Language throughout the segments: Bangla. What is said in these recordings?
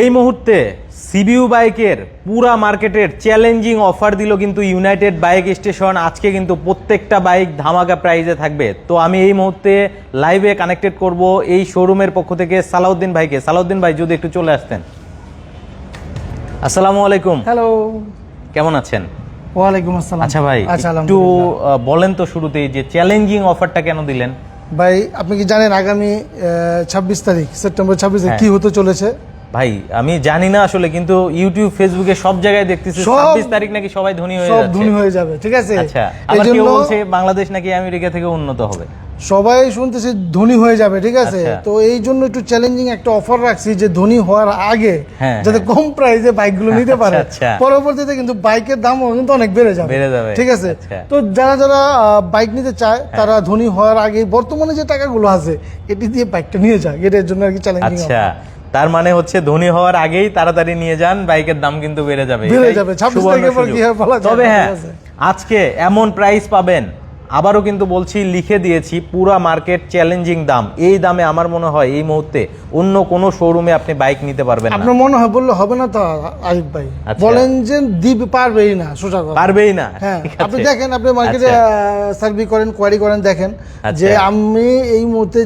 এই মুহূর্তে সিবিউ বাইকের পুরা মার্কেটের চ্যালেঞ্জিং অফার দিল কিন্তু ইউনাইটেড বাইক স্টেশন। আজকে কিন্তু প্রত্যেকটা বাইক ধামাকা প্রাইজে থাকবে। তো আমি এই মুহূর্তে লাইভে কানেক্টেড করব এই শোরুমের পক্ষ থেকে সালাউদ্দিন ভাইকে। সালাউদ্দিন ভাই যদি একটু চলে আসতেন। আসসালামু আলাইকুম। হ্যালো কেমন আছেন? ওয়ালাইকুম আসসালাম। আচ্ছা ভাই আচ্ছা একটু বলেন তো শুরুতেই যে চ্যালেঞ্জিং অফারটা কেন দিলেন? ভাই আপনি কি জানেন আগামী ছাব্বিশ তারিখ সেপ্টেম্বর ছাব্বিশ হ্যাঁ। কি হতে চলেছে? ভাই আমি জানি না আসলে কিন্তু ইউটিউব ফেসবুকে সব জায়গায় দেখতেছি সব- ছাব্বিশ তারিখ নাকি সবাই ধনী হয়ে সব ধনী হয়ে যাবে ঠিক আছে? আচ্ছা আবার কেউ বলছে বাংলাদেশ নাকি আমেরিকা থেকে উন্নত হবে। সবাই শুনতেছি ধনী হয়ে যাবে ঠিক আছে? আচ্ছা। তো এই জন্য একটু চ্যালেঞ্জিং একটা অফার রাখছি যে ধনী হওয়ার আগে হ্যাঁ, যাতে কম প্রাইসে বাইকগুলো নিতে পারে। আচ্ছা, আচ্ছা। পরবর্তীতে কিন্তু বাইকের দামও কিন্তু অনেক বেড়ে যাবে ঠিক আছে। তো যারা যারা বাইক নিতে চায় তারা ধনী হওয়ার আগে বর্তমানে যে টাকাগুলো আছে এটি দিয়ে বাইকটা নিয়ে যায় এটার জন্য আর কি চ্যালেঞ্জিং আচ্ছা। তার মানে হচ্ছে ধনী হওয়ার আগেই তাড়াতাড়ি নিয়ে যান বাইকের দাম কিন্তু বেড়ে যাবে। বেড়ে যাবে। 26 তারিখের পর কি হবে তবে হ্যাঁ আজকে এমন প্রাইস পাবেন আবারও কিন্তু বলছি লিখে দিয়েছি পুরা মার্কেট চ্যালেঞ্জিং দাম। এই দামে আমার মনে হয় এই মুহূর্তে অন্য কোনো শোরুমে আপনি বাইক নিতে পারবেন না। আপনার মনে হয় বললে হবে না তো আরিফ ভাই? আচ্ছা। বলেন যে দিবে পারবেই না সোজা কথা। পারবেই না। হ্যাঁ আপনি দেখেন আপনি মার্কেটে আচ্ছা। সার্ভি করেন কোয়ারি করেন দেখেন আচ্ছা। যে আমি এই মুহূর্তে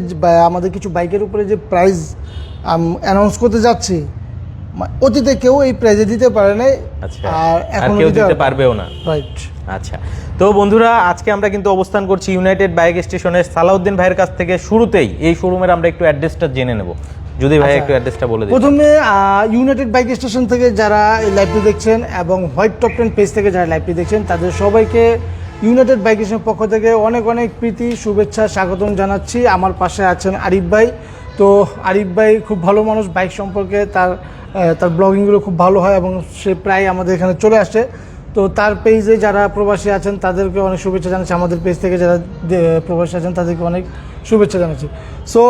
আমাদের কিছু বাইকের উপরে যে প্রাইস অ্যানাউন্স করতে যাচ্ছি অতীতে কেউ এই প্রাইজে দিতে পারে নাই। আর আর এখন কেউ দিতে পারবেও না। রাইট আচ্ছা। তো বন্ধুরা আজকে আমরা কিন্তু অবস্থান করছি ইউনাইটেড বাইক স্টেশনের সালাউদ্দিন ভাইয়ের কাছ থেকে শুরুতেই। এই শোরুমের আমরা একটু অ্যাড্রেসটা জেনে নেব। যদি ভাই আচ্ছা। একটু অ্যাড্রেসটা বলে দিন প্রথমে ইউনাইটেড বাইক স্টেশন থেকে যারা এই লাইভটি দেখছেন এবং হোয়াইট টপ টেন পেজ থেকে যারা লাইভটি দেখছেন তাদের সবাইকে ইউনাইটেড বাইক স্টেশনের পক্ষ থেকে অনেক অনেক প্রীতি শুভেচ্ছা স্বাগতম জানাচ্ছি। আমার পাশে আছেন আরিফ ভাই। তো আরিফ ভাই খুব ভালো মানুষ বাইক সম্পর্কে তার তার ব্লগিংগুলো খুব ভালো হয় এবং সে প্রায় আমাদের এখানে চলে আসে। তো তার পেজে যারা প্রবাসী আছেন, তাদেরকে অনেক শুভেচ্ছা জানাচ্ছি। আমাদের পেজ থেকে যারা প্রবাসী আছেন, তাদেরকে অনেক শুভেচ্ছা জানাচ্ছি। সো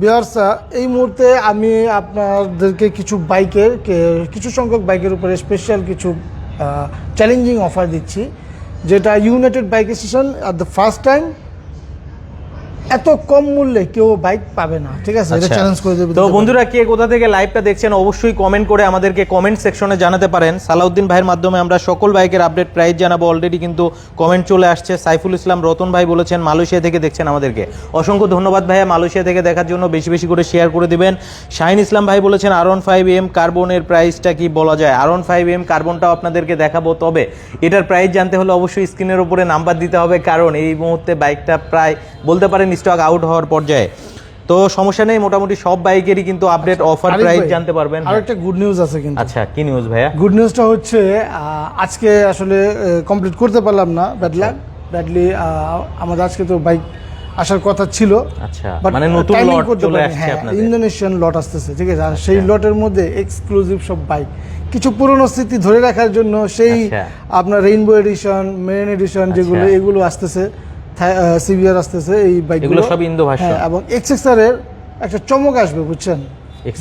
বিহার্স এই মুহূর্তে আমি আপনাদেরকে কিছু বাইকের কিছু সংখ্যক বাইকের উপরে স্পেশাল কিছু চ্যালেঞ্জিং অফার দিচ্ছি। যেটা United bike station at the first time এত কম মূল্যে কেউ বাইক পাবে না ঠিক আছে? এটা। চ্যালেঞ্জ করে দেবে তো বন্ধুরা কে কোথা থেকে লাইভটা দেখছেন অবশ্যই কমেন্ট করে আমাদেরকে কমেন্ট সেকশনে জানাতে পারেন। সালাউদ্দিন ভাইয়ের মাধ্যমে আমরা সকল বাইকের আপডেট প্রাইস জানাব। অলরেডি কিন্তু কমেন্ট চলে আসছে। সাইফুল ইসলাম রতন ভাই বলেছেন মালয়েশিয়া থেকে দেখছেন আমাদেরকে। অসংখ্য ধন্যবাদ ভাইয়া মালয়েশিয়া থেকে দেখার জন্য বেশি বেশি করে শেয়ার করে দিবেন। শাহিন ইসলাম ভাই বলেছেন আর ওয়ান ফাইভ এম কার্বনের প্রাইসটা কি বলা যায়? আর ওয়ান ফাইভ এম কার্বনটাও আপনাদেরকে দেখাবো তবে এটার প্রাইস জানতে হলে অবশ্যই স্ক্রিনের উপরে নাম্বার দিতে হবে। কারণ এই মুহূর্তে বাইকটা প্রায় বলতে পারেন স্টক আউট হওয়ার পর্যায়ে। তো সমস্যা নেই মোটামুটি সব বাইকেরই কিন্তু আপডেট অফার প্রাইস জানতে পারবেন। আর একটা গুড নিউজ আছে কিন্তু। আচ্ছা কি নিউজ ভাইয়া? গুড নিউজটা হচ্ছে আজকে আসলে কমপ্লিট করতে পারলাম না ব্যাডলা ব্যাডলি আমাদের আজকে তো বাইক আসার কথা ছিল। আচ্ছা মানে নতুন লট চলে আসছে হ্যাঁ, আপনাদের। ইন্দোনেশিয়ান লট আসতেছে ঠিক আছে? আর সেই লটের মধ্যে এক্সক্লুসিভ সব বাইক কিছু পুরনো স্মৃতি ধরে রাখার জন্য সেই আচ্ছা। আপনার রেইনবো এডিশন মেরিন এডিশন যেগুলো আচ্ছা। এগুলো আসতেছে। সিভিয়ার আসতেছে এই বাইকগুলো সব ইন্দো ভাষ্য? হ্যাঁ এবং এক্সএক্সার এর একটা চমক আসবে বুঝছেন?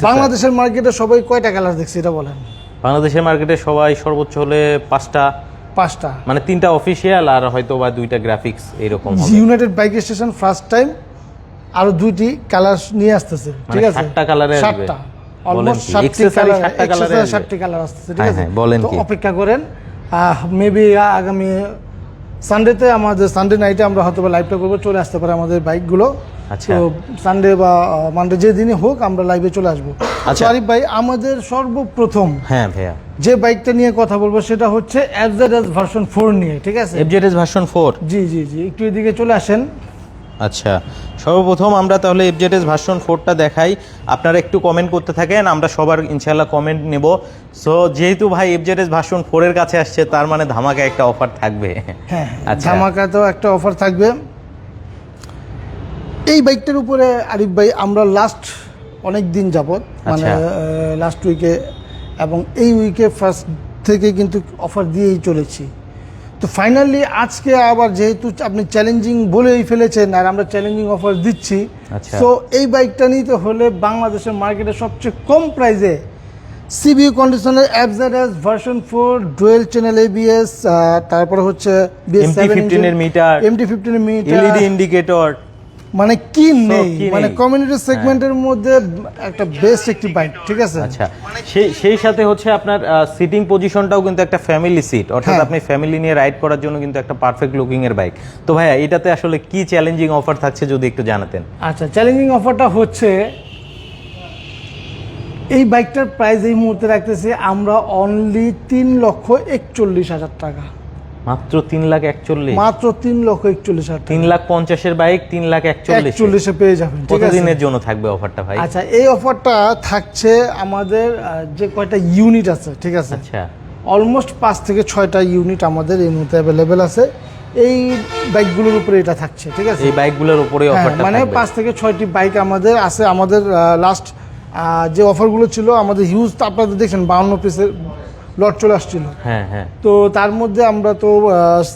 বাংলাদেশের মার্কেটে সবাই কয়টা কালার দেখছে এটা বলেন। বাংলাদেশের মার্কেটে সবাই সর্বোচ্চ হলে পাঁচটা। পাঁচটা। মানে তিনটা অফিসিয়াল আর হয়তো বা দুইটা গ্রাফিক্স এরকম United bike station first time আরও দুইটি কালার নিয়ে আসতেছে ঠিক মানে আছে? সাতটা এ সাতটা। অলমোস্ট সাতটি কালার সাতটা কালার আসতেছে ঠিক হ্যাঁ, আছে? হ্যাঁ, বলেন? অপেক্ষা করেন মেবি আগামী সানডেতে আমাদের সানডে নাইটে আমরা হয়তো লাইভটা করব চলে আসতে পারে আমাদের বাইকগুলো আচ্ছা। সানডে বা মানডে যে দিনই হোক আমরা লাইভে চলে আসব। আচ্ছা। আরিফ ভাই আমাদের সর্বপ্রথম হ্যাঁ ভাইয়া। যে বাইকটা নিয়ে কথা বলব সেটা হচ্ছে এফজেড এস ভার্সন ফোর নিয়ে ঠিক আছে? এফজেডএস ভার্সন ফোর জি জি জি একটু এদিকে চলে আসেন। আচ্ছা সর্বপ্রথম আমরা তাহলে এফজেডএস ভার্সন ফোরটা দেখাই। আপনারা একটু কমেন্ট করতে থাকেন আমরা সবার ইনশাল্লাহ কমেন্ট নেব। সো যেহেতু ভাই এফজেডএস ভার্সন ফোরের কাছে আসছে তার মানে ধামাকা একটা অফার থাকবে। হ্যাঁ আচ্ছা। তো একটা অফার থাকবে। এই বাইকটার উপরে আরিফ ভাই আমরা লাস্ট অনেক দিন যাবৎ মানে আচ্ছা। লাস্ট উইকে এবং এই উইকে ফার্স্ট থেকে কিন্তু অফার দিয়েই চলেছি। তো ফাইনালি আজকে আবার যেহেতু আপনি চ্যালেঞ্জিং বলেই ফেলেছেন আর আমরা চ্যালেঞ্জিং অফার দিচ্ছি সো তো এই বাইকটা নিতে হলে বাংলাদেশের মার্কেটে সবচেয়ে কম প্রাইসে সিবি কন্ডিশনের অ্যাবজারেস version four dual channel ABS তারপরে হচ্ছে এমটি ফিফটিনের মিটার এমটি ফিফটিনের মিটার এলইডি ইন্ডিকেটর মানে কি নেই? মানে কমিউনিটি সেগমেন্টের মধ্যে একটা বেস্ট একটি বাইক ঠিক আছে? আচ্ছা। সেই সেই সাথে হচ্ছে আপনার সিটিং পজিশনটাও কিন্তু একটা ফ্যামিলি সিট অর্থাৎ হ্যাঁ। আপনি ফ্যামিলি নিয়ে রাইড করার জন্য কিন্তু একটা পারফেক্ট লুকিং এর বাইক তো ভাইয়া এটাতে আসলে কি চ্যালেঞ্জিং অফার থাকছে যদি একটু জানাতেন? আচ্ছা চ্যালেঞ্জিং অফারটা হচ্ছে এই বাইকটার প্রাইস এই মুহূর্তে রাখতেছি আমরা অনলি তিন লক্ষ একচল্লিশ হাজার টাকা। মাত্র তিন লাখ একচল্লিশ। মাত্র তিন লক্ষ একচল্লিশ হাজার তিন লাখ পঞ্চাশের বাইক তিন লাখ একচল্লিশ। একচল্লিশে পেয়ে যাবেন কতদিনের জন্য থাকবে অফারটা ভাই? আচ্ছা এই অফারটা থাকছে আমাদের যে কয়টা ইউনিট আছে ঠিক আছে? আচ্ছা। অলমোস্ট পাঁচ থেকে ছয়টা ইউনিট আমাদের এই মুহূর্তে অ্যাভেলেবেল আছে। এই বাইকগুলোর উপরে এটা থাকছে ঠিক আছে? এই বাইকগুলোর উপরে হ্যাঁ, অফারটা মানে পাঁচ থেকে ছয়টি বাইক আমাদের আছে আমাদের লাস্ট যে অফারগুলো ছিল আমাদের হিউজ তো আপনারা দেখছেন বাউন্ন পিসের লট চলে আসছিল। হ্যাঁ হ্যাঁ। তো তার মধ্যে আমরা তো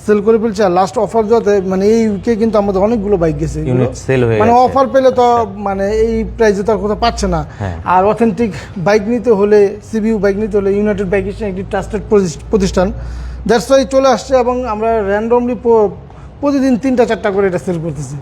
সেল করে ফেলছি আর লাস্ট অফার যাতে মানে এই উইকে কিন্তু আমাদের অনেকগুলো বাইক গেছে সেল হয়ে মানে অফার পেলে তো মানে এই প্রাইসে তো আর কোথাও পাচ্ছে না। হ্যাঁ। আর অথেন্টিক বাইক নিতে হলে সিবিউ বাইক নিতে হলে ইউনাইটেড বাইক একটি ট্রাস্টেড প্রতিষ্ঠান। দ্যাটস ওয়াই চলে আসছে এবং আমরা র্যান্ডমলি প্রতিদিন তিনটা চারটা করে এটা সেল করতেছি।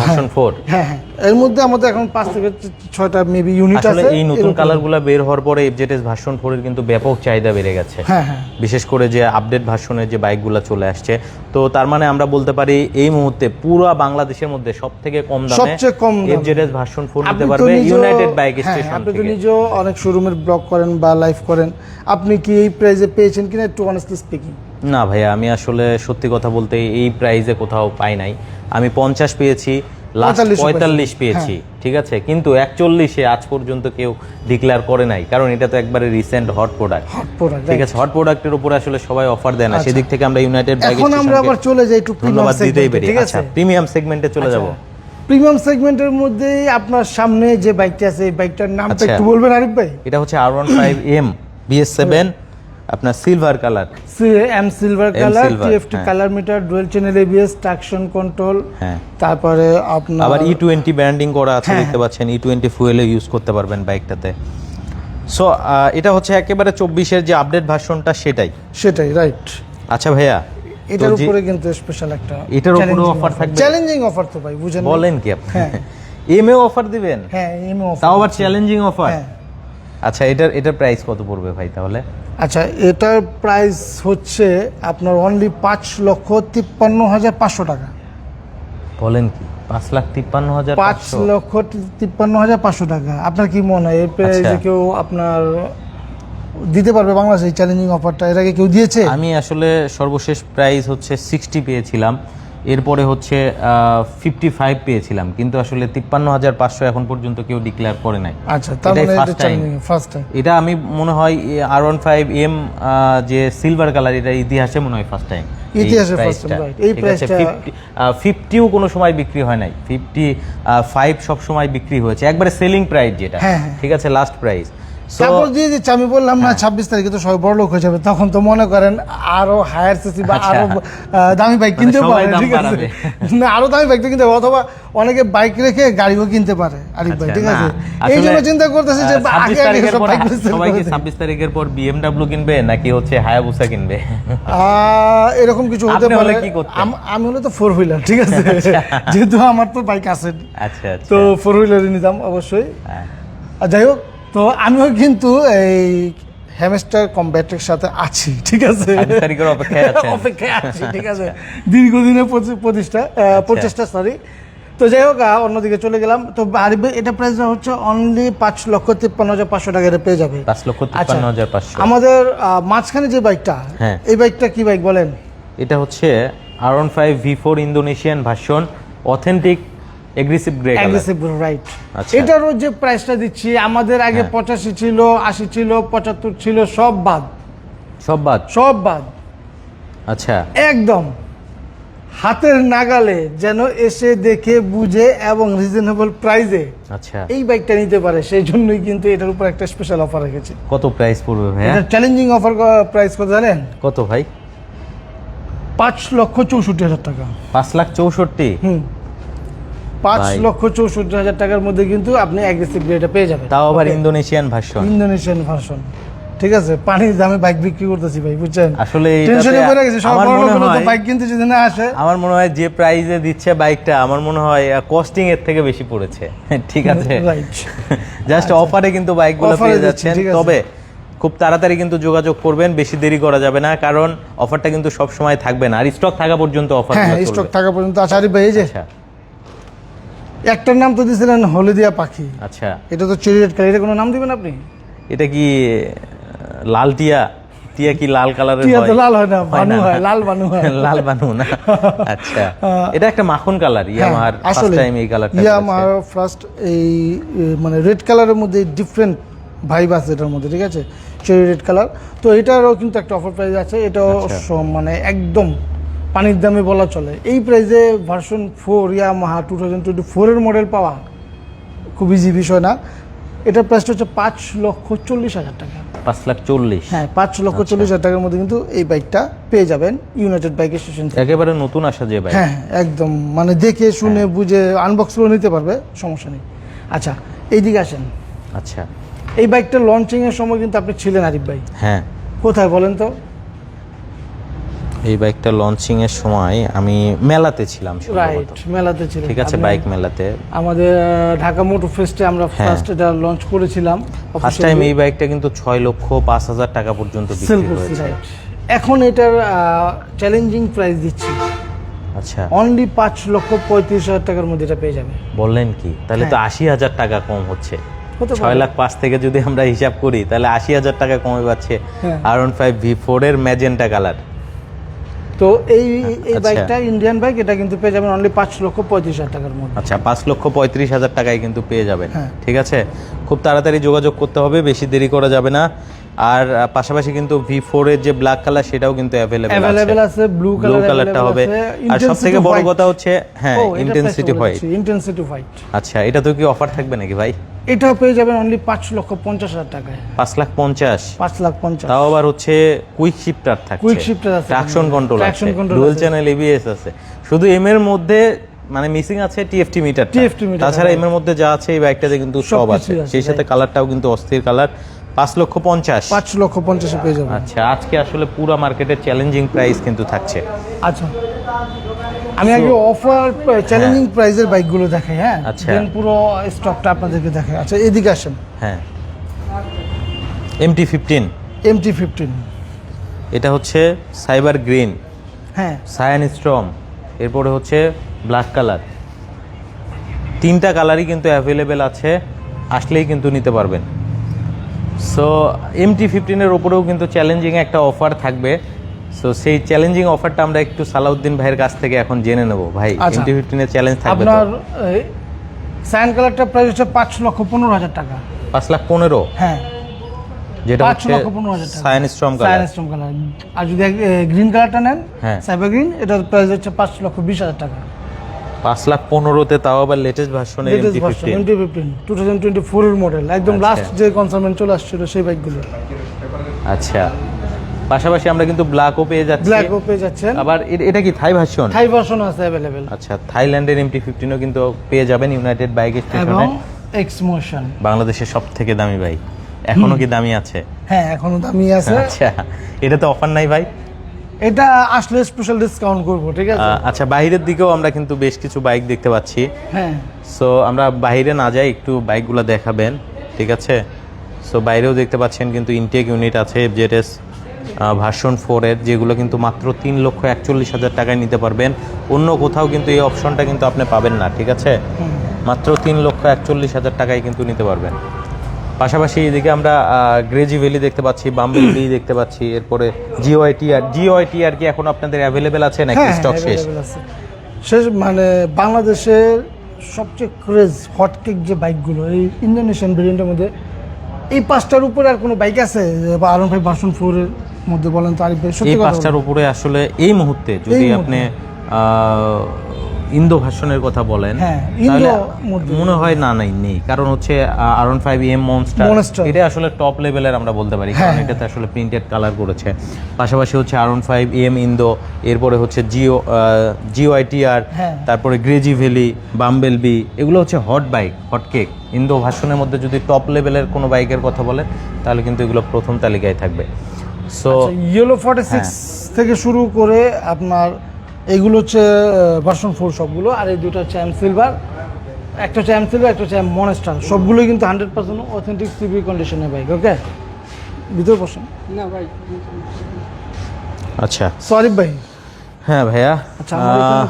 ভার্সন ফোর হ্যাঁ। হ্যাঁ এর মধ্যে আমাদের এখন পাঁচ থেকে ছয়টা মেবি ইউনিট আছে এই নতুন। কালারগুলো বের হওয়ার পরে এফজেডএস ভার্সন ফোর এর কিন্তু ব্যাপক চাহিদা বেড়ে গেছে। হ্যাঁ হ্যাঁ। বিশেষ করে যে আপডেট ভার্সনের যে বাইকগুলো চলে আসছে। তো তার মানে আমরা বলতে পারি এই মুহূর্তে পুরো বাংলাদেশের মধ্যে সব থেকে কম দামে সবচেয়ে কম দামে। এফজেডএস ভার্সন ফোর আপনি নিতে পারবে ইউনাইটেড বাইক হ্যাঁ, স্টেশন আপনি তো থেকে। অনেক শোরুমের ব্লগ করেন বা লাইভ করেন। আপনি কি এই প্রাইসে পেয়েছেন কিনা একটু অনেস্টলি স্পিকিং না ভাইয়া আমি আসলে সত্যি কথা বলতে এই প্রাইজে কোথাও পাই নাই। আমি পঞ্চাশ পেয়েছি লাস্ট পঁয়তাল্লিশ পেয়েছি হ্যাঁ। ঠিক আছে? কিন্তু একচল্লিশে আজ পর্যন্ত কেউ ডিক্লেয়ার করে নাই কারণ এটা তো একবারে রিসেন্ট হট প্রোডাক্ট ঠিক আছে হট প্রোডাক্টের উপরে আসলে সবাই অফার দেয় না আচ্ছা। সেদিক থেকে আমরা ইউনাইটেড এখন আমরা আবার চলে যাই একটু ধন্যবাদ দিতেই পারি। ঠিক আচ্ছা আছে? প্রিমিয়াম সেগমেন্টে চলে যাব। প্রিমিয়াম সেগমেন্টের মধ্যেই আপনার সামনে যে বাইকটা আছে এই বাইকটার নামটা আচ্ছা। একটু বলবেন আরিফ ভাই? এটা হচ্ছে R one five M BS seven আপনার silver colour M silver colour TFT হ্যাঁ। Colour metre dual channel ABS traction control হ্যাঁ। তারপরে আপনার আবার ই টোয়েন্টি ব্র্যান্ডিং করা আছে হ্যাঁ, দেখতে পাচ্ছেন ই টোয়েন্টি ফুয়েলে ইউজ করতে পারবেন বাইকটাতে সো এটা হচ্ছে একেবারে চব্বিশের যে আপডেট ভার্সনটা সেটাই। সেটাই রাইট আচ্ছা ভাইয়া এটার উপরে কিন্তু স্পেশাল একটা এটার উপরেও offer থাকবে? চ্যালেঞ্জিং অফার তো ভাই বুঝেন বলেন কি আপনি? হ্যাঁ। এম এ অফার দিবেন? হ্যাঁ এমও অফার তাও আবার চ্যালেঞ্জিং অফার হ্যাঁ। আচ্ছা এটার এটার প্রাইস কত পড়বে ভাই তাহলে? আচ্ছা এটার প্রাইস হচ্ছে আপনার অনলি পাঁচ লক্ষ তিপ্পান্ন হাজার পাঁচশো টাকা। বলেন কি পাঁচ লাখ তিপ্পান্ন হাজার পাঁচ লক্ষ তিপ্পান্ন হাজার পাঁচশো টাকা। আপনার কি মনে হয় এই প্রাইসে আচ্ছা। কেউ আপনার দিতে পারবে বাংলাদেশে এই চ্যালেঞ্জিং অফারটা এর আগে কেউ দিয়েছে? আমি আসলে সর্বশেষ প্রাইস হচ্ছে সিক্সটি পেয়েছিলাম। এরপরে হচ্ছে ফিফটি ফাইভ পেয়েছিলাম কিন্তু আসলে তিপ্পান্ন হাজার পাঁচশো এখন পর্যন্ত কেউ ডিক্লেয়ার করে নাই। আচ্ছা মানে এটা ফার্স্ট টাইম আমি মনে হয় আর ওয়ান ফাইভ এম যে সিলভার কালার এটা ইতিহাসে মনে হয় ফার্স্ট টাইম ইতিহাসে এই price-টা- ফিফটিও কোনো সময় বিক্রি হয় নাই। ফিফটি ফাইভ সব সময় বিক্রি হয়েছে। একবারে সেলিং প্রাইস যেটা। হ্যাঁ, হ্যাঁ। ঠিক আছে লাস্ট প্রাইস তারপর দিয়ে দিচ্ছে আমি বললাম হ্যাঁ। না ছাব্বিশ তারিখে তো সবাই বড় লোক হয়ে যাবে। তখন তো মনে করেন আরও হায়ার সিসি বা আচ্ছা। আরও দামি বাইক কিনতে মানে পারে ঠিক আছে? না আরও দামি বাইক কিনতে পারে অথবা অনেকে বাইক রেখে গাড়িও কিনতে পারে আরিফ ভাই আচ্ছা, ঠিক আছে? এই জন্য চিন্তা করতেছি যে আগে আগে সবাই কি ছাব্বিশ তারিখের পর বিএমডাব্লিউ কিনবে নাকি হচ্ছে হায়াবুসা কিনবে? এরকম কিছু হতে পারে? আমি হলে তো ফোর হুইলার ঠিক আছে? যেহেতু আমার তো বাইক আছে। আচ্ছা আচ্ছা। তো ফোর হুইলারই নিতাম অবশ্যই। হ্যাঁ। আর যাই হোক তো আমিও কিন্তু এই হ্যামস্টার কম্ব্যাটের সাথে আছি ঠিক আছে? অপেক্ষায় ঠিক আছে। দীর্ঘদিনের প্রতিষ্ঠা আহ, প্রচেষ্টা সরি তো যাই হোক অন্যদিকে চলে গেলাম। তো আরিফ এটা প্রাইস হচ্ছে অনলি পাঁচ লক্ষ তিপ্পান্ন হাজার পাঁচশো টাকা এটা পেয়ে যাবে। পাঁচ লক্ষ তিপ্পান্ন হাজার পাঁচশো। আমাদের মাঝখানে যে বাইকটা হ্যাঁ। এই বাইকটা কি বাইক বলেন? এটা হচ্ছে R one five V four Indonesian version authentic aggressive grey aggressive right. এটারও যে প্রাইসটা দিচ্ছি আমাদের আগে হ্যাঁ। পঁচাশি ছিল আশি ছিল পঁচাত্তর ছিল সব বাদ। সব বাদ? সব বাদ। আচ্ছা। একদম। হাতের নাগালে যেন এসে দেখে বুঝে এবং রিজনেবল প্রাইজে আচ্ছা। এই বাইকটা নিতে পারে। সেই জন্যই কিন্তু এটার উপর একটা স্পেশাল অফার রেখেছি। কত প্রাইস পড়বে এটা চ্যালেঞ্জিং অফার প্রাইস কত জানেন? কত ভাই? পাঁচ লক্ষ চৌষট্টি হাজার টাকা। পাঁচ লাখ চৌষট্টি? হুম। পাঁচ। লক্ষ চৌষট্টি হাজার টাকার মধ্যে কিন্তু আপনি অ্যাগ্রেসিভ পেয়ে যাবেন। তাও আবার ইন্দোনেশিয়ান ভার্সন ইন্দোনেশিয়ান ভার্সন ঠিক আছে পানির দামে বাইক বিক্রি করতেছি ভাই বুঝছেন? আসলে এইটাতে টেনশনে পড়ে গেছি সব বড় তো বাইক কিনতে যদি না আসে। আমার মনে হয় যে প্রাইজে দিচ্ছে বাইকটা আমার মনে হয় কস্টিং এর থেকে বেশি পড়েছে। ঠিক আছে? জাস্ট অফারে কিন্তু বাইকগুলো আচ্ছা। পেয়ে যাচ্ছেন। তবে খুব তাড়াতাড়ি কিন্তু যোগাযোগ করবেন বেশি দেরি করা যাবে না কারণ অফারটা কিন্তু সব সময় থাকবে না। আর স্টক থাকা পর্যন্ত অফার হ্যাঁ স্টক থাকা পর্যন্ত। আচ্ছা ভাই এই যে আচ্ছা। একটার নাম তো দিয়েছিলেন হলদিয়া পাখি। আচ্ছা। এটা তো চেরি রেড কালার এটা কোনো নাম দিবেন আপনি? এটা কি লাল টিয়া? টিয়া কি লাল কালারের টিয়া হয়? তো লাল হয় না বানু হয় লাল বানু হয়। লাল বানু না? আচ্ছা। এটা একটা মাখন কালার হ্যাঁ, ইয়ামাহার ফার্স্ট টাইম এই কালারটা ইয়ামাহার ফার্স্ট এই মানে রেড কালারের মধ্যে ডিফারেন্ট ভাইব আছে এটার মধ্যে ঠিক আছে? Cherry red colour. তো এটারও কিন্তু একটা অফার প্রাইস আছে এটাও আচ্ছা। মানে একদম পানির দামে বলা চলে। এই প্রাইসে version four Yamaha two thousand twenty ফোরের মডেল পাওয়া খুব ইজি বিষয় না। এটার প্রাইসটা হচ্ছে পাঁচ লক্ষ চল্লিশ হাজার টাকা। পাঁচ লাখ চল্লিশ। হ্যাঁ পাঁচ লক্ষ চল্লিশ হাজার টাকার মধ্যে কিন্তু এই বাইকটা পেয়ে যাবেন ইউনাইটেড বাইক স্টেশন একেবারে নতুন আসা যে বাইক হ্যাঁ হ্যাঁ, একদম। মানে দেখে শুনে বুঝে আনবক্স করে নিতে পারবে সমস্যা নেই। আচ্ছা এইদিকে আসেন। আচ্ছা। এই বাইকটা লঞ্চিংয়ের সময় কিন্তু আপনি ছিলেন আরিফ ভাই। হ্যাঁ। কোথায় বলেন তো? এই বাইকটা লঞ্চিং এর সময় আমি মেলাতে ছিলাম রাইট মেলাতে ছিলেন ঠিক আছে বাইক মেলাতে। আমাদের ঢাকা মোটর ফেস্টে আমরা হ্যাঁ। ফার্স্ট এটা লঞ্চ করেছিলাম ফার্স্ট টাইম এই বাইকটা কিন্তু ছয় লক্ষ পাঁচ হাজার টাকা পর্যন্ত বিক্রি হয়েছে। এখন এটার চ্যালেঞ্জিং প্রাইস দিচ্ছি। আচ্ছা। অনলি পাঁচ লক্ষ পঁয়ত্রিশ হাজার টাকার মধ্যে এটা পেয়ে যাবে। বললেন কি? তাহলে তো হ্যাঁ। আশি হাজার টাকা কম হচ্ছে। ছয় লাখ পাঁচ থেকে যদি আমরা হিসাব করি তাহলে আশি হাজার টাকা কমে পাচ্ছে হ্যাঁ। R one five V four এর ম্যাজেন্টা কালার তো এই এই আচ্ছা। বাইকটা ইন্ডিয়ান বাইক এটা কিন্তু পেয়ে যাবেন অনলি পাঁচ লক্ষ পঁয়ত্রিশ হাজার টাকার মধ্যে। আচ্ছা পাঁচ লক্ষ পঁয়ত্রিশ হাজার টাকায় কিন্তু পেয়ে যাবেন। হ্যাঁ। ঠিক আছে? খুব তাড়াতাড়ি যোগাযোগ করতে হবে বেশি দেরি করা যাবে না। আর পাশাপাশি কিন্তু ভি ফোর এর যে ব্ল্যাক কালার সেটাও কিন্তু অ্যাভেলেবেল আছে। ব্লু ব্লু কালার কালারটা হবে। আর সব থেকে বড় কথা হচ্ছে হ্যাঁ ইন্টেন্সিটি হোয়াইট ইন্টেন্সিটি হোয়াইট আচ্ছা এটা তো কি অফার থাকবে নাকি ভাই? এটাও পেয়ে যাবেন অনলি পাঁচ লক্ষ পঞ্চাশ হাজার টাকায়। পাঁচ লাখ পঞ্চাশ। পাঁচ লাখ পঞ্চাশ। তাও আবার হচ্ছে কুইক শিফটার থাকছে। Quick shifter আছে। Traction control Traction control dual channel ABS আছে। শুধু এম এর মধ্যে মানে মিসিং আছে টিএফটি মিটার TFT meter, তাছাড়া. এম এর মধ্যে যা আছে এই বাইকটাতে কিন্তু সব আছে। আছে, সেই সাথে কালারটাও কিন্তু অস্থির কালার পাঁচ লক্ষ পঞ্চাশ। পাঁচ লক্ষ পঞ্চাশে পেয়ে যাবেন। আচ্ছা আজকে আসলে পুরো মার্কেটের চ্যালেঞ্জিং প্রাইস কিন্তু থাকছে। আচ্ছা। আমি আগে অফার চ্যালেঞ্জিং প্রাইজের বাইকগুলো দেখাই হ্যাঁ? আচ্ছা। দেন পুরো স্টকটা আপনাদেরকে দেখাই। আচ্ছা এদিকে আসেন। হ্যাঁ। এমটি ফিফটিন এমটি ফিফটিন এটা হচ্ছে সাইবার গ্রিন হ্যাঁ। সায়ান স্ট্রম এরপরে হচ্ছে ব্ল্যাক কালার তিনটা কালারই কিন্তু অ্যাভেলেবেল আছে আসলেই কিন্তু নিতে পারবেন। সো এমটি ফিফটিনের ওপরেও কিন্তু চ্যালেঞ্জিং একটা অফার থাকবে। সো সেই চ্যালেঞ্জিং অফারটা আমরা একটু সালাউদ্দিন ভাইয়ের কাছ থেকে এখন জেনে নেব। ভাই আচ্ছা। এমটি ফিফটিনের চ্যালেঞ্জ থাকবে আপনার সাইন কালারটা প্রাইস হচ্ছে পাঁচ লক্ষ পনেরো হাজার টাকা। পাঁচ লাখ পনেরো? হ্যাঁ। যেটা হচ্ছে cyan storm colour cyan storm colour আর যদি গ্রিন কালারটা নেন হ্যাঁ। সাইবার গ্রিন এটার প্রাইস হচ্ছে পাঁচ লক্ষ বিশ হাজার টাকা। পাঁচ লাখ পনেরোতে তাও আবার latest MT version fifteen MT fifteen two thousand twenty ফোরের মডেল একদম আচ্ছা। লাস্ট যে কনসার্নমেন্ট চলে আসছিল সেই বাইকগুলো আচ্ছা। পাশাপাশি আমরা কিন্তু ব্ল্যাকও পেয়ে যাচ্ছি। ব্ল্যাকও পেয়ে যাচ্ছেন। আবার এটা কি থাই ভার্সন থাই ভার্সন আছে অ্যাভেলেবেল আচ্ছা থাইল্যান্ডের এমটি ফিফটিনও কিন্তু পেয়ে যাবেন ইউনাইটেড বাইক স্টেশনে এক্স মোশন বাংলাদেশের সব থেকে দামি বাইক এখনও কি দামি আছে? হ্যাঁ এখনও দামি আছে। আচ্ছা এটা তো অফার নাই ভাই। এটা আসলে স্পেশাল ডিসকাউন্ট করব ঠিক আছে? আচ্ছা বাইরের দিকেও আমরা কিন্তু বেশ কিছু বাইক দেখতে পাচ্ছি। হ্যাঁ। সো আমরা বাইরে না যাই একটু বাইকগুলো দেখাবেন ঠিক আছে? সো বাইরেও দেখতে পাচ্ছেন কিন্তু ইনটেক ইউনিট আছে এফজেডএস ভার্সন ফোরের যেগুলো কিন্তু মাত্র তিন লক্ষ একচল্লিশ হাজার টাকায় নিতে পারবেন। অন্য কোথাও কিন্তু এই অপশনটা কিন্তু আপনি পাবেন না ঠিক আছে? মাত্র তিন লক্ষ একচল্লিশ হাজার টাকায় কিন্তু নিতে পারবেন। পাশাপাশি এদিকে আমরা গ্রেজি ভ্যালি দেখতে পাচ্ছি বাম্বেল বি দেখতে পাচ্ছি এরপরে জিওআইটি আর জিওআইটি আর কি এখন আপনাদের অ্যাভেলেবেল আছে নাকি হ্যাঁ স্টক শেষ? শেষ মানে বাংলাদেশের সবচেয়ে ক্রেজ হটকেক যে বাইকগুলো এই ইন্দোনেশিয়ান ভেরিয়েন্টের মধ্যে এই পাঁচটার উপরে আর কোনো বাইক আছে? বা আরন ফাইভ ভার্সন ফোর এর মধ্যে বলেন তো আরিফ ভাই এই সত্যি পাঁচটার উপরে আসলে এই মুহূর্তে যদি আপনি ইন্দো ভার্সনের কথা বলেন হ্যাঁ, মনে হয় না নাই নেই কারণ হচ্ছে আরন ফাইভ এম মনস্টার। এটা আসলে টপ লেভেলের আমরা বলতে পারি কারণ হ্যাঁ। এটাতে আসলে প্রিন্টেড কালার করেছে পাশাপাশি হচ্ছে আরন ফাইভ এম ইন্দো এরপরে হচ্ছে জিও জিও আইটিআর হ্যাঁ। তারপরে গ্রেজি ভ্যালি বাম্বেল বি এগুলো হচ্ছে hot bike hot cake Indo ভার্সনের মধ্যে যদি টপ লেভেলের কোনো বাইকের কথা বলেন তাহলে কিন্তু এগুলো প্রথম তালিকায় থাকবে সো ইয়েলো ফর্টি সিক্স। থেকে শুরু করে আপনার এগুলো হচ্ছে ভার্সন ফোর সবগুলো আর এই দুটো হচ্ছে এম সিলভার একটা হচ্ছে এম সিলভার একটা হচ্ছে এম মনেস্টার সবগুলোই কিন্তু হান্ড্রেড পার্সেন্ট অথেন্টিক সিবি কন্ডিশনের বাইক ওকে ভিতরে বসেন। আচ্ছা। সরি ভাই। হ্যাঁ ভাইয়া আচ্ছা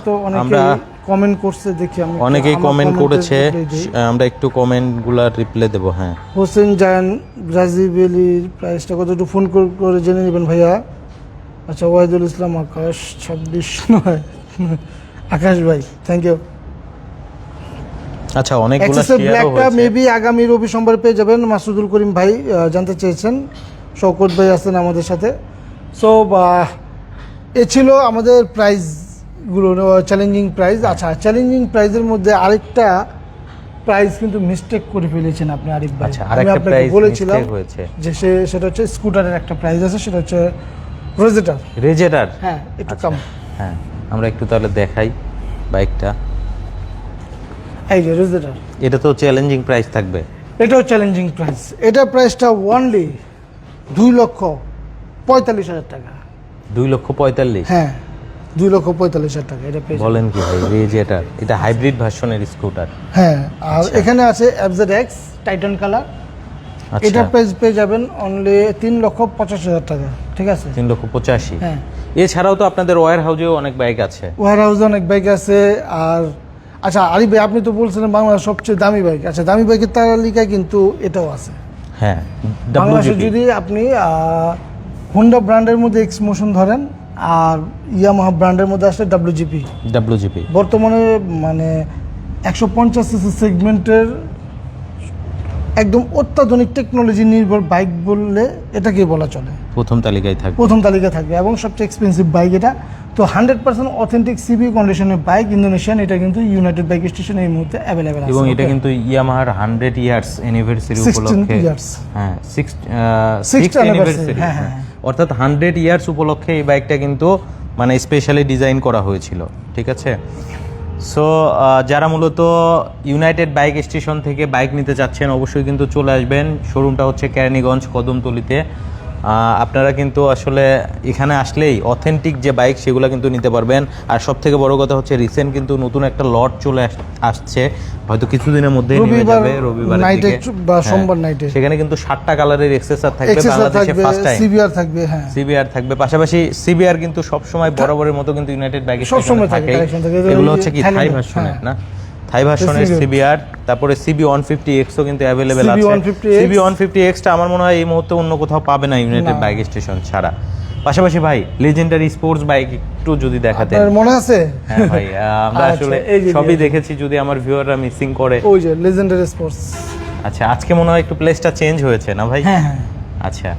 তো অনেকে কমেন্ট করছে দেখি আমি অনেকেই কমেন্ট করেছে আমরা একটু কমেন্টগুলোর রিপ্লাই দেবো হ্যাঁ। হোসেন জায়ান ব্রাজিবেলির প্রাইসটা কত একটু ফোন করে জেনে নেবেন ভাইয়া? আচ্ছা ওয়াহিদুল ইসলাম আকাশ ছাব্বিশ নয়। আকাশ ভাই থ্যাংক ইউ আচ্ছা এক্সেসের ব্ল্যাকটা মেবি আগামী রবি সোমবার পেয়ে যাবেন মাসুদুল করিম ভাই জানতে চেয়েছেন। শৌকত ভাই আছেন আমাদের সাথে। সো এ ছিল আমাদের প্রাইজগুলো চ্যালেঞ্জিং প্রাইজ আচ্ছা চ্যালেঞ্জিং প্রাইজের মধ্যে আরেকটা প্রাইজ কিন্তু মিস্টেক করে ফেলেছেন আপনি আরিফ ভাই। আচ্ছা আমি আপনাকে বলেছিলাম যে সে সেটা হচ্ছে স্কুটারের একটা প্রাইজ আছে সেটা হচ্ছে রোজেটার রেজেটার হ্যাঁ একটু আচ্ছা কম। হ্যাঁ আমরা একটু তাহলে দেখাই বাইকটা। এই যে রোজেটার এটা তো চ্যালেঞ্জিং প্রাইস থাকবে। এটাও চ্যালেঞ্জিং প্রাইস এটা প্রাইসটা ওনলি দুই লক্ষ পঁয়তাল্লিশ হাজার টাকা। দুই লক্ষ পঁয়তাল্লিশ? হ্যাঁ দুই লক্ষ পঁয়তাল্লিশ হাজার টাকা এটা বলেন কি ভাই রেজেটার এটা হাইব্রিড ভার্সনের স্কুটার হ্যাঁ আর এখানে আছে এফজেড এক্স টাইটান কালার আচ্ছা এটা প্রাইস পেয়ে যাবেন অনলি তিন লক্ষ পঞ্চাশ হাজার টাকা ঠিক আছে? তিন লক্ষ পঁচাশি। হ্যাঁ। এছাড়াও তো আপনাদের ওয়ার হাউজেও অনেক বাইক আছে। ওয়ার হাউসে অনেক বাইক আছে আর আচ্ছা আরিফ ভাই আপনি তো বলছিলেন বাংলাদেশের সবচেয়ে দামি বাইক আচ্ছা দামি বাইকের তালিকায় কিন্তু এটাও আছে। হ্যাঁ বাংলাদেশে যদি আপনি হোন্ডা ব্র্যান্ডের মধ্যে এক্স মোশন ধরেন আর ইয়ামাহা ব্র্যান্ডের মধ্যে আসলে ডাব্লিউজিপি WGP বর্তমানে মানে একশো পঞ্চাশ সিসি সেগমেন্টের একদম অত্যাধুনিক টেকনোলজি নির্ভর বাইক বললে এটাকেই বলা চলে। প্রথম তালিকায় থাকবে। প্রথম তালিকায় থাকবে এবং সবচেয়ে এক্সপেন্সিভ বাইক এটা। তো হান্ড্রেড পার্সেন্ট অথেন্টিক সিবি কন্ডিশনের বাইক ইন্দোনেশিয়ান এটা কিন্তু ইউনাইটেড বাইক স্টেশন এই মুহূর্তে অ্যাভেলেবেল আছে। এবং এটা কিন্তু ইয়ামাহার হান্ড্রেড ইয়ার্স অ্যানিভার্সারি 16 উপলক্ষে হ্যাঁ সিক্স Sixth অ্যানিভার্সারি হ্যাঁ, হ্যাঁ। অর্থাৎ হান্ড্রেড ইয়ার্স উপলক্ষে এই বাইকটা কিন্তু মানে স্পেশালি ডিজাইন করা হয়েছিল। ঠিক আছে? সো যারা মূলত ইউনাইটেড বাইক স্টেশন থেকে বাইক নিতে চাচ্ছেন, অবশ্যই কিন্তু চলে আসবেন। শোরুমটা হচ্ছে ক্যারানিগঞ্জ কদমতলিতে। আপনারা কিন্তু আসলে এখানে আসলেই অথেন্টিক যে বাইক সেগুলো কিন্তু নিতে পারবেন। আর সব থেকে বড় কথা হচ্ছে রিসেন্ট কিন্তু নতুন একটা লট চলে আসছে। হয়তো কিছুদিনের মধ্যে নেমে যাবে রবিবার night বা সোমবার night সেখানে কিন্তু সাতটা কালারের এক্সেসার থাকবে এক্সেসর বাংলাদেশে থাকবে ফার্স্ট টাইম সিবিআর থাকবে হ্যাঁ। সিবিআর থাকবে। পাশাপাশি সিবিআর কিন্তু সবসময় বরাবরের মতো কিন্তু ইউনাইটেড ব্যাগ সবসময় থাকে, থাকে। এগুলো হচ্ছে কি থাই ভার্সনের হ্যাঁ। না? থাই ভার্সনের সিবিআর তারপরে সিবি ওয়ান ফিফটি এক্সও কিন্তু অ্যাভেলেবেল আছে। সিবি ওয়ান ফিফটি এক্সটা আমার মনে হয় এই মুহূর্তে অন্য কোথাও পাবে না ইউনাইটেড বাইক স্টেশন ছাড়া। পাশাপাশি ভাই লেজেন্ডারি স্পোর্টস বাইক একটু যদি আপনার মনে আছে? হ্যাঁ ভাই আমরা আচ্ছা, আসলে সবই দেখেছি যদি আমার ভিউয়াররা মিসিং করে। ওই যে লেজেন্ডারি স্পোর্টস আচ্ছা আজকে মনে হয় একটু প্লেসটা চেঞ্জ হয়েছে না ভাই? হ্যাঁ হ্যাঁ। আচ্ছা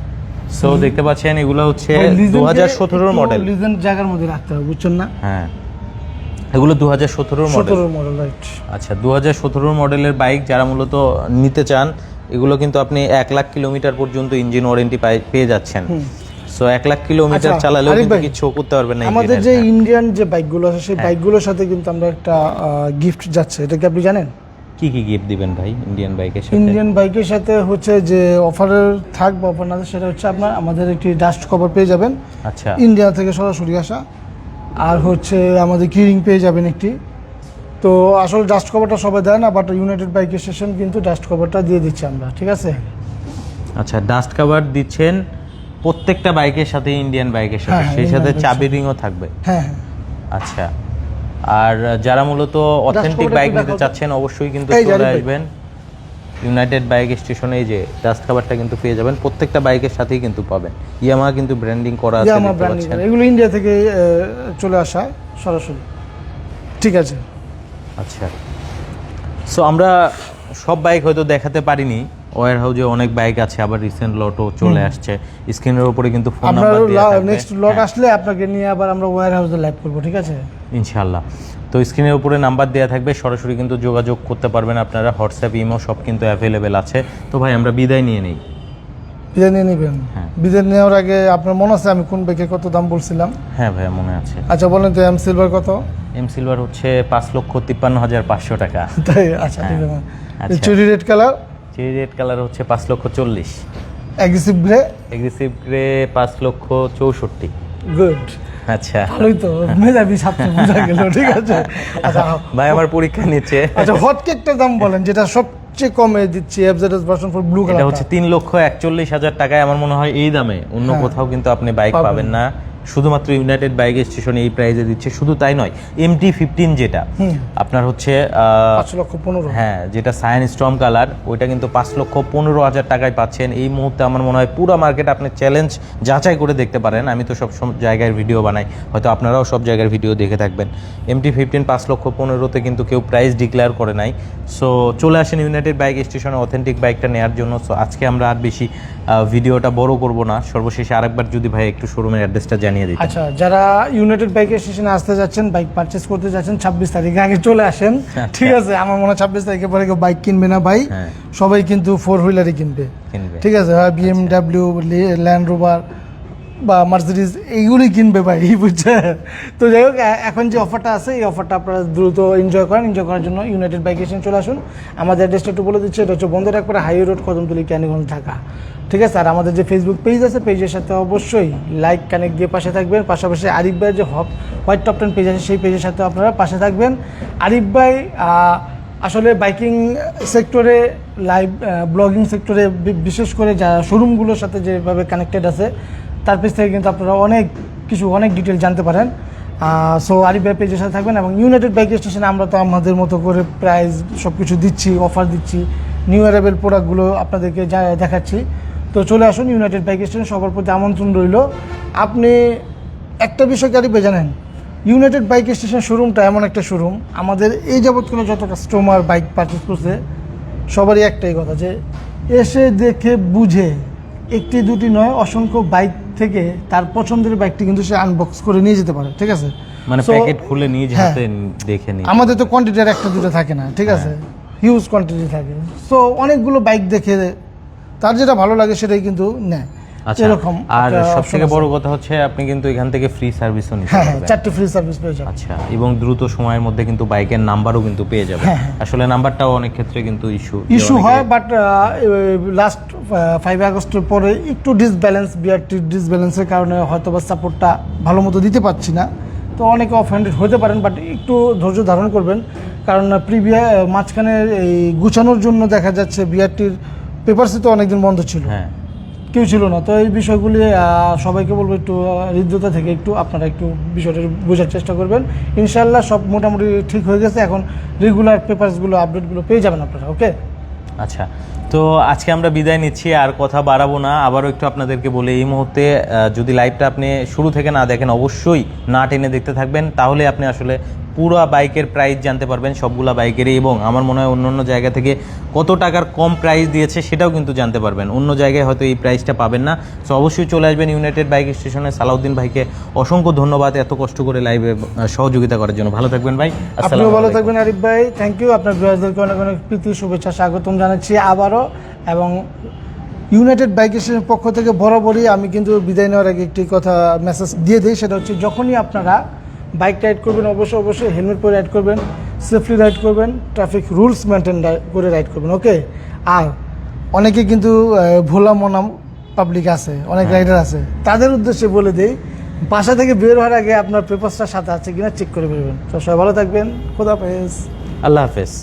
সো দেখতে পাচ্ছেন এগুলো হচ্ছে দু হাজার সতেরোর মডেল লিজেন্ড জায়গার মধ্যে রাখতে হবে বুঝছেন না? হ্যাঁ। এগুলো দু হাজার সতেরোর মডেল মডেল রাইট আচ্ছা দু হাজার সতেরোর মডেলের বাইক যারা মূলত নিতে চান এগুলো কিন্তু আপনি এক লাখ কিলোমিটার পর্যন্ত ইঞ্জিন ওয়ারেন্টি পেয়ে যাচ্ছেন। সো এক লাখ কিলোমিটার আচ্ছা, চালালেও কিন্তু কিছু করতে পারবেন না আমাদের যে হ্যাঁ। ইন্ডিয়ান যে বাইকগুলো আছে সেই বাইকগুলোর সাথে কিন্তু আমরা একটা গিফট যাচ্ছে। এটা কি আপনি জানেন? কি কি গিফট দিবেন ভাই ইন্ডিয়ান বাইকের সাথে? ইন্ডিয়ান বাইকের সাথে হচ্ছে যে অফারের থাকবে অফার না সেটা হচ্ছে আপনার আমাদের একটি ডাস্ট কভার পেয়ে যাবেন। আচ্ছা। ইন্ডিয়া থেকে সরাসরি আসা। আর হচ্ছে আমাদের কিরিং পেয়ে যাবেন একটি। তো আসলে ডাস্ট কভারটা সবাই দেয় না বাট ইউনাইটেড বাইক স্টেশন কিন্তু ডাস্ট কভারটা দিয়ে দিচ্ছি আমরা ঠিক আছে? আচ্ছা ডাস্ট কভার দিচ্ছেন প্রত্যেকটা বাইকের সাথে ইন্ডিয়ান বাইকের সাথে হ্যাঁ, হ্যাঁ, সেই সাথে চাবি রিংও থাকবে? হ্যাঁ হ্যাঁ। আচ্ছা আর যারা মূলত অথেন্টিক বাইক নিতে চাচ্ছেন অবশ্যই কিন্তু চলে আসবেন। ইউনাইটেড বাইক স্টেশনে যে ডাস্ট কাভারটা কিন্তু পেয়ে যাবেন। প্রত্যেকটা বাইকের সাথেই কিন্তু পাবেন। ইয়ামা কিন্তু ব্র্যান্ডিং করা আছে ইয়ামা ব্র্যান্ডিং এগুলো ইন্ডিয়া থেকে চলে আসা সরাসরি। ঠিক আছে। আচ্ছা। সো আমরা সব বাইক হয়তো দেখাতে পারিনি। ওয়ার হাউজে অনেক বাইক আছে আবার রিসেন্ট লটও চলে আসছে। স্ক্রিনের উপরে কিন্তু ফোন নাম্বার দেওয়া নেক্সট লট আসলে আপনাকে নিয়ে আবার আমরা ওয়ার হাউসে লাইভ করব ঠিক আছে? ইনশাআল্লাহ। তো স্ক্রিনের উপরে নাম্বার দেওয়া থাকবে সরাসরি কিন্তু যোগাযোগ করতে পারবেন আপনারা হোয়াটসঅ্যাপ ইমো সব কিন্তু অ্যাভেলেবেল আছে। তো ভাই আমরা বিদায় নিয়ে নিই। বিদায় নিয়ে নেবেন? হ্যাঁ। বিদায় নেওয়ার আগে আপনার মনে আছে আমি কোন বাইকের কত দাম বলছিলাম? হ্যাঁ ভাইয়া মনে আছে। আচ্ছা বলেন তো এম সিলভার কত? এম সিলভার হচ্ছে পাঁচ লক্ষ তিপ্পান্ন হাজার পাঁচশো টাকা। তাই? আচ্ছা ঠিক আছে। চুরি red colour cherry red colour হচ্ছে পাঁচ লক্ষ চল্লিশ। অ্যাগ্রেসিভ গ্রে এগ্রেসিভ গ্রে পাঁচ লক্ষ চৌষট্টি। গুড আচ্ছা। ভালোই তো মেধাবী ছাত্র বোঝা গেল ঠিক আছে। আচ্ছা ভাই আমার পরীক্ষা নিচ্ছে। আচ্ছা হট কেকটার দাম বলেন যেটা সবচেয়ে কমে দিচ্ছি এফজেডএস ভার্সন ফর ব্লু এটা হচ্ছে তিন লক্ষ একচল্লিশ হাজার টাকায় আমার মনে হয় এই দামে। অন্য হ্যাঁ। কোথাও কিন্তু আপনি বাইক। পাবেন না। শুধুমাত্র ইউনাইটেড বাইক স্টেশনে এই প্রাইজে দিচ্ছে শুধু তাই নয় এমটি ফিফটিন যেটা আপনার হচ্ছে পাঁচ লক্ষ পনেরো। হ্যাঁ যেটা সায়ান স্ট্রম কালার ওইটা কিন্তু পাঁচ লক্ষ পনেরো হাজার টাকায় পাচ্ছেন। এই মুহূর্তে আমার মনে হয় পুরো মার্কেট আপনি চ্যালেঞ্জ যাচাই করে দেখতে পারেন। আমি তো সব জায়গায় ভিডিও বানাই হয়তো আপনারাও সব জায়গার ভিডিও দেখে থাকবেন। এমটি ফিফটিন পাঁচ লক্ষ পনেরোতে কিন্তু কেউ প্রাইস ডিক্লেয়ার করে নাই। সো চলে আসেন ইউনাইটেড বাইক স্টেশনে অথেন্টিক বাইকটা নেওয়ার জন্য। সো আজকে আমরা আর বেশি ভিডিওটা বড় করব না। সর্বশেষে আরেকবার যদি ভাই একটু শোরুমের অ্যাড্রেসটা জানিয়ে দিই আচ্ছা যারা ইউনাইটেড বাইক স্টেশনে আসতে যাচ্ছেন বাইক পারচেস করতে যাচ্ছেন ছাব্বিশ তারিখে আগে চলে আসেন। ঠিক আছে আমার মনে হয় ছাব্বিশ তারিখে পরে কেউ বাইক কিনবে না ভাই। হ্যাঁ। সবাই কিন্তু ফোর হুইলারই কিনবে। কিনবে। ঠিক আছে হয় বিএমডাব্লিউ ল্যান্ড রোভার বা মার্সিডিজ এইগুলি কিনবে ভাই বুঝছে? তো যাই হোক এখন যে অফারটা আছে, এই অফারটা আপনারা দ্রুত এনজয় করেন এনজয় করার জন্য ইউনাইটেড বাইক স্টেশন চলে আসুন। আমাদের অ্যাড্রেসটা একটু বলে দিচ্ছে, এটা হচ্ছে বন্ধের একবারে হাইওয়ে রোড কদমতলি ক্যানিগঞ্জ ঢাকা। ঠিক আছে? আর আমাদের যে ফেসবুক পেজ আছে পেজের সাথে অবশ্যই লাইক কানেক্ট দিয়ে পাশে থাকবেন। পাশাপাশি আরিফ ভাইয়ের যে hop white top ten page আছে, সেই পেজের সাথে আপনারা পাশে থাকবেন। আরিফ ভাই আসলে বাইকিং সেক্টরে লাইভ ব্লগিং সেক্টরে বিশেষ করে যারা শোরুমগুলোর সাথে যেভাবে কানেক্টেড আছে তার পেজ থেকে কিন্তু আপনারা অনেক কিছু, অনেক ডিটেল জানতে পারেন। সো আরিফ ভাই পেজের সাথে থাকবেন এবং ইউনাইটেড বাইক স্টেশনে আমরা তো আমাদের মতো করে প্রাইস সব কিছু দিচ্ছি অফার দিচ্ছি নিউ অ্যারাইভেল প্রোডাক্টগুলো আপনাদেরকে দেখাচ্ছি। তো চলে আসুন ইউনাইটেড বাইক স্টেশন সবার প্রতি আমন্ত্রণ রইল। আপনি একটা বিষয় কি আরিফ ভাই জানেন? ইউনাইটেড বাইক স্টেশন শোরুমটা এমন একটা শোরুম আমাদের এই যাবৎকালে যত কাস্টমার বাইক পারচেস করছে, সবারই একটাই কথা যে এসে দেখে বুঝে একটি দুটি নয় অসংখ্য বাইক থেকে তার পছন্দের বাইকটি কিন্তু সে আনবক্স করে নিয়ে যেতে পারে ঠিক আছে? মানে প্যাকেট খুলে নিয়ে যেতে দেখে নিই আমাদের তো কোয়ান্টিটির একটা দুটো থাকে না ঠিক আছে? হিউজ কোয়ান্টিটি থাকে। সো অনেকগুলো বাইক দেখে তার যেটা ভালো লাগে সেটাই কিন্তু নেয়। এরকম আর একটা সব option থেকে আছে। বড় কথা হচ্ছে আপনি কিন্তু এখান থেকে ফ্রি সার্ভিসও নিতে হ্যাঁ হ্যাঁ চারটি ফ্রি সার্ভিস পেয়ে যাবেন। আচ্ছা এবং দ্রুত সময়ের মধ্যে কিন্তু বাইকের নাম্বারও কিন্তু পেয়ে যাবে হ্যাঁ, আসলে নাম্বারটাও অনেক ক্ষেত্রে কিন্তু ইস্যু ইস্যু হয় বাট লাস্ট ফাইভ আগস্টের পরে একটু ডিসব্যালেন্স বিআরটি ডিসব্যালেন্সের কারণে হয়তো বা সাপোর্টটা ভালো মতো দিতে পারছি না। তো অনেকে অফেন্ডেড হতে পারেন বাট একটু ধৈর্য ধারণ করবেন। কারণ প্রিভিয়া মাঝখানে এই গুছানোর জন্য দেখা যাচ্ছে বিআরটির পেপারসই তো অনেকদিন বন্ধ ছিল। হ্যাঁ। কেউ ছিল না। তো এই বিষয়গুলি সবাইকে বলব একটু হৃদ্যতা থেকে একটু আপনারা একটু বিষয়টা বোঝার চেষ্টা করবেন। ইনশাল্লাহ সব মোটামুটি ঠিক হয়ে গেছে। এখন রেগুলার পেপারসগুলো আপডেটগুলো পেয়ে যাবেন আপনারা ওকে আচ্ছা তো আজকে আমরা বিদায় নিচ্ছি, আর কথা বাড়াবো না। আবারও একটু আপনাদেরকে বলে, এই মুহূর্তে যদি লাইভটা আপনি শুরু থেকে না দেখেন, অবশ্যই না টেনে দেখতে থাকবেন। তাহলে আপনি আসলে পুরো বাইকের প্রাইস জানতে পারবেন সবগুলা বাইকেরই এবং আমার মনে হয় অন্য অন্য জায়গা থেকে কত টাকার কম প্রাইস দিয়েছে সেটাও কিন্তু জানতে পারবেন। অন্য জায়গায় হয়তো এই প্রাইসটা পাবেন না। সো অবশ্যই চলে আসবেন ইউনাইটেড বাইক স্টেশনে সালাউদ্দিন ভাইকে অসংখ্য ধন্যবাদ এত কষ্ট করে লাইভে সহযোগিতা করার জন্য। ভালো থাকবেন ভাই। আপনিও ভালো থাকবেন আরিফ ভাই। থ্যাংক ইউ আপনার ভিউয়ার্সদেরকে অনেক অনেক প্রীতি শুভেচ্ছা স্বাগতম জানাচ্ছি আবারও। এবং ইউনাইটেড বাইক স্টেশনের পক্ষ থেকে বরাবরই আমি কিন্তু বিদায় নেওয়ার আগে একটি কথা মেসেজ দিয়ে দিই। সেটা হচ্ছে যখনই আপনারা বাইক রাইড করবেন অবশ্যই অবশ্যই হেলমেট পরে রাইড করবেন সেফলি রাইড করবেন ট্রাফিক রুলস মেনটেন করে রাইড করবেন ওকে? আর অনেকে কিন্তু ভোলা মনাম পাবলিক আছে অনেক রাইডার আছে তাদের উদ্দেশ্যে বলে দিই বাসা থেকে বের হওয়ার আগে আপনার পেপারসটা সাথে আছে কিনা চেক করে বেরোবেন। তো সবাই ভালো থাকবেন খোদা হাফেজ। আল্লাহ হাফেজ।